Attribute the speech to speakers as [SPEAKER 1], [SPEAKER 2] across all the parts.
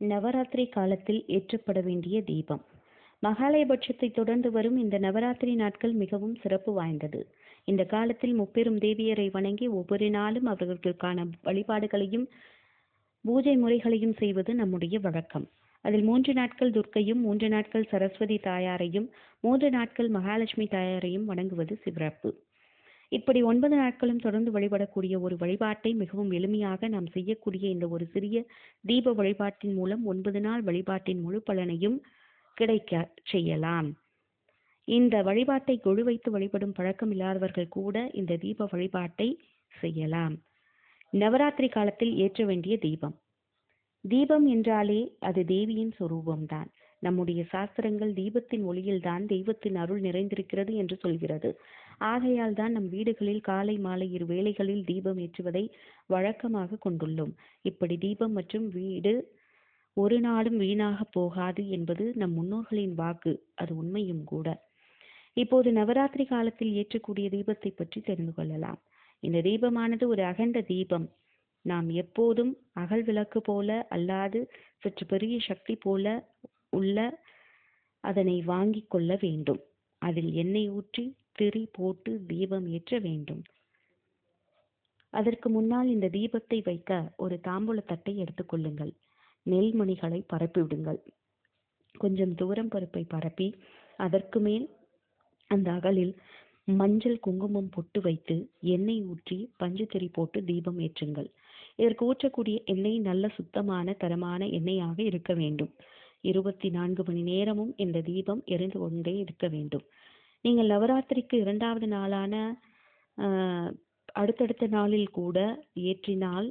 [SPEAKER 1] நவராத்திரி காலத்தில் ஏற்றப்பட வேண்டிய தீபம். மகாலயபட்சத்தை தொடர்ந்து வரும் இந்த நவராத்திரி நாட்கள் மிகவும் சிறப்பு வாய்ந்தது. இந்த காலத்தில் முப்பெரும் தேவியரை வணங்கி ஒவ்வொரு நாளும் அவர்களுக்கான வழிபாடுகளையும் பூஜை முறைகளையும் செய்வது நம்முடைய வழக்கம். அதில் மூன்று நாட்கள் துர்க்கையும் மூன்று நாட்கள் சரஸ்வதி தாயாரையும் மூன்று நாட்கள் மகாலட்சுமி தாயாரையும் வணங்குவது சிறப்பு. இப்படி ஒன்பது நாட்களும் தொடர்ந்து வழிபடக்கூடிய ஒரு வழிபாட்டை மிகவும் எளிமையாக நாம் செய்யக்கூடிய இந்த ஒரு சிறிய தீப வழிபாட்டின் மூலம் ஒன்பது நாள் வழிபாட்டின் முழு பலனையும் கிடைக்க செய்யலாம். இந்த வழிபாட்டை கொழு வைத்து வழிபடும் பழக்கம் இல்லாதவர்கள் கூட இந்த தீப வழிபாட்டை செய்யலாம். நவராத்திரி காலத்தில் ஏற்ற வேண்டிய தீபம். தீபம் என்றாலே அது தேவியின் சொரூபம்தான். நம்முடைய சாஸ்திரங்கள் தீபத்தின் ஒளியில்தான் தெய்வத்தின் அருள் நிறைந்திருக்கிறது என்று சொல்கிறது. ஆகையால் தான் நம் வீடுகளில் காலை மாலை இரு வேளைகளில் தீபம் ஏற்றுவதை வழக்கமாக கொண்டுள்ளோம். இப்படி தீபம் மற்றும் வீடு ஒரு நாளும் வீணாக போகாது என்பது நம் முன்னோர்களின் வாக்கு. அது உண்மையும் கூட. இப்போது நவராத்திரி காலத்தில் ஏற்றக்கூடிய தீபத்தை பற்றி தெரிந்து கொள்ளலாம். இந்த தீபமானது ஒரு அகண்ட தீபம். நாம் எப்போதும் அகல் விளக்கு போல அல்லாது சற்று பெரிய சக்தி போல உள்ள அதனை வாங்கி கொள்ள வேண்டும். அதில் எண்ணெய் ஊற்றி திரி போட்டு தீபம் ஏற்ற வேண்டும். அதற்கு முன்னால் இந்த தீபத்தை வைக்க ஒரு தாம்பூல தட்டை எடுத்துக்கொள்ளுங்கள் நெல்மணிகளை பரப்பிவிடுங்கள் கொஞ்சம் தூரம் பருப்பை பரப்பி அதற்கு மேல் அந்த அகலில் மஞ்சள் குங்குமம் பொட்டு வைத்து எண்ணெய் ஊற்றி பஞ்சு திரி போட்டு தீபம் ஏற்றுங்கள். இதற்கு ஊற்றக்கூடிய எண்ணெய் நல்ல சுத்தமான தரமான எண்ணெயாக இருக்க வேண்டும். இருபத்தி நான்கு மணி நேரமும் இந்த தீபம் எரிந்து கொண்டே இருக்க வேண்டும். நீங்கள் நவராத்திரிக்கு இரண்டாவது நாளான அடுத்தடுத்த நாளில் கூட ஏற்றினால்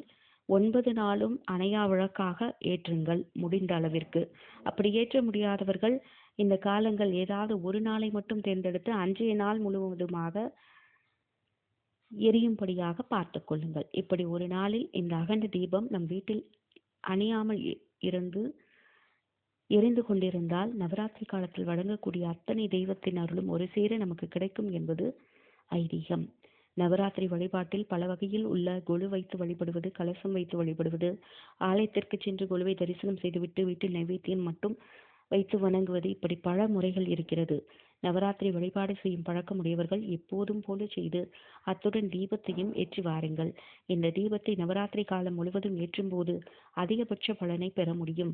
[SPEAKER 1] ஒன்பது நாளும் அணையா விளக்காக ஏற்றுங்கள் முடிந்த அளவிற்கு. அப்படி ஏற்ற முடியாதவர்கள் இந்த காலங்கள் ஏதாவது ஒரு நாளை மட்டும் தேர்ந்தெடுத்து அன்றைய நாள் முழுவதுமாக எரியும்படியாக பார்த்து கொள்ளுங்கள். இப்படி ஒரு நாளில் இந்த அகண்ட தீபம் நம் வீட்டில் அணியாமல் இருந்து எரிந்து கொண்டிருந்தால் நவராத்திரி காலத்தில் வழங்கக்கூடிய அத்தனை தெய்வத்தின் அருளும் ஒரு சேர நமக்கு கிடைக்கும் என்பது ஐதீகம். நவராத்திரி வழிபாட்டில் பல வகையில் உள்ள கொலு வைத்து வழிபடுவது கலசம் வைத்து வழிபடுவது ஆலயத்திற்கு சென்று கொலுவை தரிசனம் செய்துவிட்டு வீட்டில் நைவேத்தியம் மட்டும் வைத்து வணங்குவது இப்படி பல முறைகள் இருக்கிறது. நவராத்திரி வழிபாடு செய்யும் பழக்கமுடையவர்கள் எப்போதும் போல செய்து அத்துடன் தீபத்தையும் ஏற்றி வாருங்கள். இந்த தீபத்தை நவராத்திரி காலம் முழுவதும் ஏற்றும் போது அதிகபட்ச பலனை பெற முடியும்.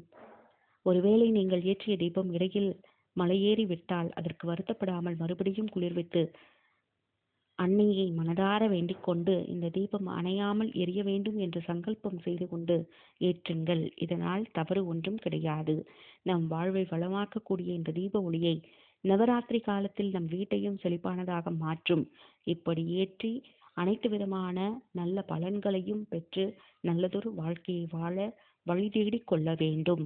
[SPEAKER 1] ஒருவேளை நீங்கள் ஏற்றிய தீபம் இடையில் மலையேறி விட்டால் அதற்கு வருத்தப்படாமல் மறுபடியும் குளிர்வித்து அன்னையை மனதார வேண்டிக் கொண்டு இந்த தீபம் அணையாமல் எரிய வேண்டும் என்று சங்கல்பம் செய்து கொண்டு ஏற்றுங்கள். இதனால் தவறு ஒன்றும் கிடையாது. நம் வாழ்வை வளமாக்கக்கூடிய இந்த தீப ஒளியை நவராத்திரி காலத்தில் நம் வீட்டையும் செழிப்பானதாக மாற்றும். இப்படி ஏற்றி அனைத்து விதமான நல்ல பலன்களையும் பெற்று நல்லதொரு வாழ்க்கையை வாழ வழி தேடிக் கொள்ள வேண்டும்.